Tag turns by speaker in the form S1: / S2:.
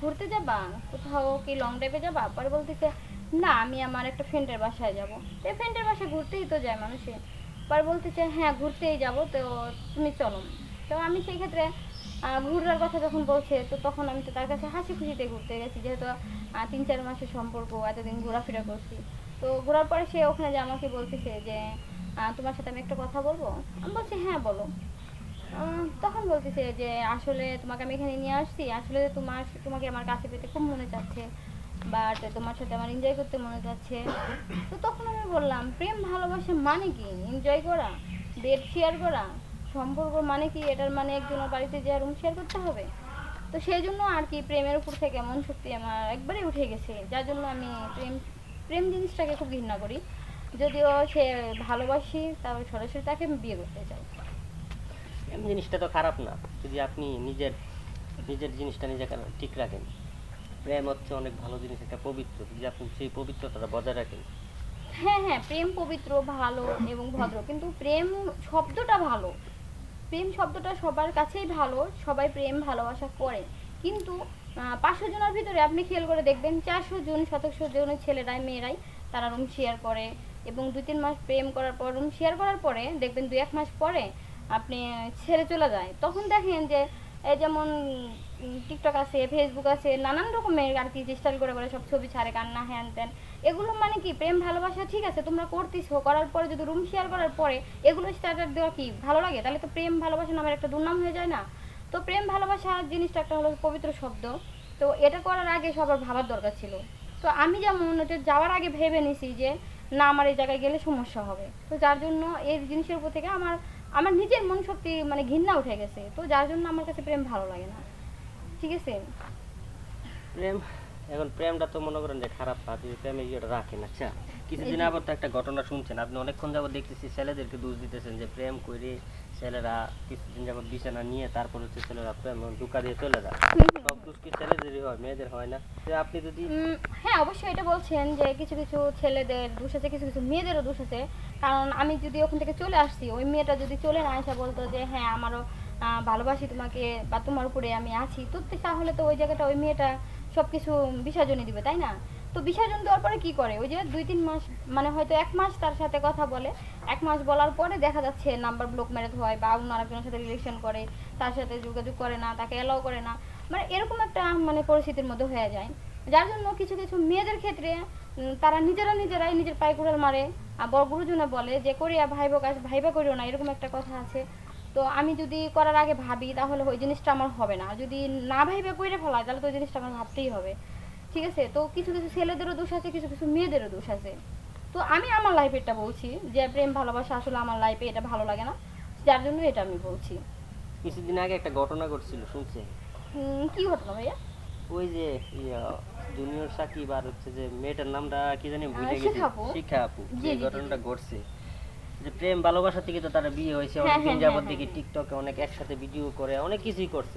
S1: ঘুরতে যাবা? কোথাও কি লং ড্রাইভে যাবা? পরে বলতেছে, না, আমি আমার একটা ফ্রেন্ডের বাসায় যাব। এই ফ্রেন্ডের বাসায় ঘুরতেই তো যায় মানুষে। পরে বলতেছে হ্যাঁ ঘুরতেই যাব, তো তুমি চলো। তো আমি সেই ক্ষেত্রে ঘুরার কথা যখন বলছে, তো তখন আমি তো তার কাছে হাসি খুশিতে ঘুরতে গেছি, যেহেতু তিন চার মাসের সম্পর্ক, এতদিন ঘোরাফেরা করছি। তো ঘোরার পরে সে ওখানে যে আমাকে বলতেছে যে তোমার সাথে আমি একটা কথা বলব? আমি বলছি হ্যাঁ বলো। তখন বলতেছে যে, আসলে তোমাকে আমি এখানে নিয়ে আসছি। আসলে তোমার, তোমাকে আমার কাছে পেতে খুব মনে চাচ্ছে। বাট তোমার সাথে আমার এনজয় করতে মনে চাচ্ছে। তো তখন আমি বললাম, প্রেম ভালোবাসা মানে কি? এনজয় করা? বেড শেয়ার করা? সম্পর্ক মানে কি? এটার মানে একজনের বাড়িতে যে রুম শেয়ার করতে হবে? তো সেই জন্য আর কি প্রেমের উপর থেকে এমন শক্তি আমার একবারে উঠে গেছে। যার জন্য আমি প্রেম প্রেম জিনিসটাকে খুব ঘৃণা করি। যদিও সে ভালোবাসি তাহলে সরাসরি তাকে বিয়ে করতে চাই।
S2: জিনিসটা তো খারাপ না। যদি আপনি নিজের নিজের জিনিসটা নিজে ঠিক রাখেন। প্রেম হচ্ছে অনেক ভালো জিনিস, একটা পবিত্র। যদি আপনি সেই পবিত্রতাটা বজায় রাখেন।
S1: হ্যাঁ হ্যাঁ প্রেম পবিত্র, ভালো এবং ভদ্র। কিন্তু প্রেম শব্দটা ভালো। প্রেম শব্দটা সবার কাছেই ভালো, সবাই প্রেম, ভালোবাসা করে। কিন্তু পাঁচশো জনের ভিতরে আপনি খেয়াল করে দেখবেন, চারশো জন শতকশো জনের ছেলেরাই, মেয়েরাই তারা রুম শেয়ার করে এবং দুই, তিন মাস প্রেম করার পর রুম শেয়ার করার পরে দেখবেন দুই, এক মাস পরে আপনি ছেড়ে চলে যায়। তখন দেখেন যে, এই যেমন টিকটক আছে ফেসবুক আছে, নানান রকমের আর কি স্টাইল করে করে সব ছবি ছাড়ে, কান্না, হ্যান ত্যান। এগুলো মানে কি, প্রেম, ভালোবাসা, ঠিক আছে, তোমরা করতেছো, করার পরে যদি রুম শেয়ার করার পরে এগুলো স্টার্টার দেওয়া কি, ভালো লাগে? তাহলে তো প্রেম, ভালোবাসা নামের একটা দুর্নাম হয়ে যায় না। তো প্রেম, ভালোবাসা জিনিসটা একটা হলো পবিত্র শব্দ। তো এটা করার আগে সবার ভাবার দরকার ছিল। তো আমি যেমন এটা যাওয়ার আগে ভেবে নিছি যে, না, আমার এই জায়গায় গেলে সমস্যা হবে। তো যার জন্য এই জিনিসের উপর থেকে আমার আমার নিজের মন শক্তি মানে ঘৃণা উঠে গেছে। তো যার জন্য আমার কাছে প্রেম ভালো লাগে না। ঠিক আছে?
S2: প্রেম এখন প্রেমটা তো মনে করেন যে খারাপ না যদি প্রেমে ইয়েটা রাখেন আচ্ছা কিছুদিন আবার তো একটা ঘটনা শুনছেন আপনি অনেকক্ষণ যাবত দেখতেছি ছেলেদেরকে দোষ দিতেছেন যে প্রেম করে ছেলেরা কিছুদিন যাবত বিছানা নিয়ে তারপর হচ্ছে ছেলেরা প্রেম দুকা দিয়ে চলে যায়। সব দোষ কি ছেলেদেরই হয় মেয়েদের হয় না? তো আপনি যদি
S1: হ্যাঁ অবশ্যই এটা বলছেন যে কিছু কিছু ছেলেদের দোষ আছে কিছু কিছু মেয়েদেরও দোষ আছে। কারণ আমি যদি ওখান থেকে চলে আসছি ওই মেয়েটা যদি চলে না আসা বলতো যে হ্যাঁ আমারও ভালোবাসি তোমাকে বা তোমার উপরে আমি আছি। তো তাহলে তো ওই জায়গাটা ওই মেয়েটা সব কিছু বিসর্জনই দিবে, তাই না? তো বিসর্জন দেওয়ার পরে কি করে? ওই যে দুই তিন মাস মানে হয়তো এক মাস তার সাথে কথা বলে। এক মাস বলার পরে দেখা যাচ্ছে নাম্বার ব্লক মেরে হয় বা অন্য আরেকজনের সাথে রিলেশন করে, তার সাথে যোগাযোগ করে না, তাকে এলাও করে না। মানে এরকম একটা মানে পরিস্থিতির মধ্যে হয়ে যায়। যার জন্য কিছু কিছু মেয়েদের ক্ষেত্রে তারা নিজেরা নিজেরাই নিজের পায়ে কুড়াল মারে। আর বড় গুরুজনে বলে যে, করিয়া ভাইবা কাজ ভাইবা করিও না। এরকম একটা কথা আছে। তো আমি যদি করার আগে ভাবি তাহলে ওই জিনিসটা আমার হবে না। যদি না ভাইবা কইরে ফেলায় তাহলে তো ওই জিনিসটা আমার ভাবতেই হবে। ঠিক আছে? তো কিছু কিছু ছেলেদেরও দোষ আছে কিছু কিছু মেয়েদেরও দোষ আছে। তো আমি আমার লাইফেরটা বলছি যে প্রেম ভালোবাসা আসলে আমার লাইফে এটা ভালো লাগে না। যার জন্য এটা আমি বলছি।
S2: কিছুদিন আগে একটা ঘটনা ঘটছিল শুনছেন?
S1: উম, কি ঘটনা ভাইয়া?
S2: ওই যে জুনিয়র সাকিব আর হচ্ছে যে মেয়েটার নামটা কি জানি ভুলে গেছি।
S1: শিখা আপু।
S2: যে ঘটনাটা ঘটছে। যে প্রেম ভালোবাসা থেকে তো তারা বিয়ে হয়েছে
S1: অনেক
S2: অনেকদিন
S1: হ্যাঁ,
S2: যাবত
S1: হ্যাঁ,
S2: দেখি
S1: হ্যাঁ।
S2: টিকটকে অনেক একসাথে ভিডিও করে অনেক কিছুই করছে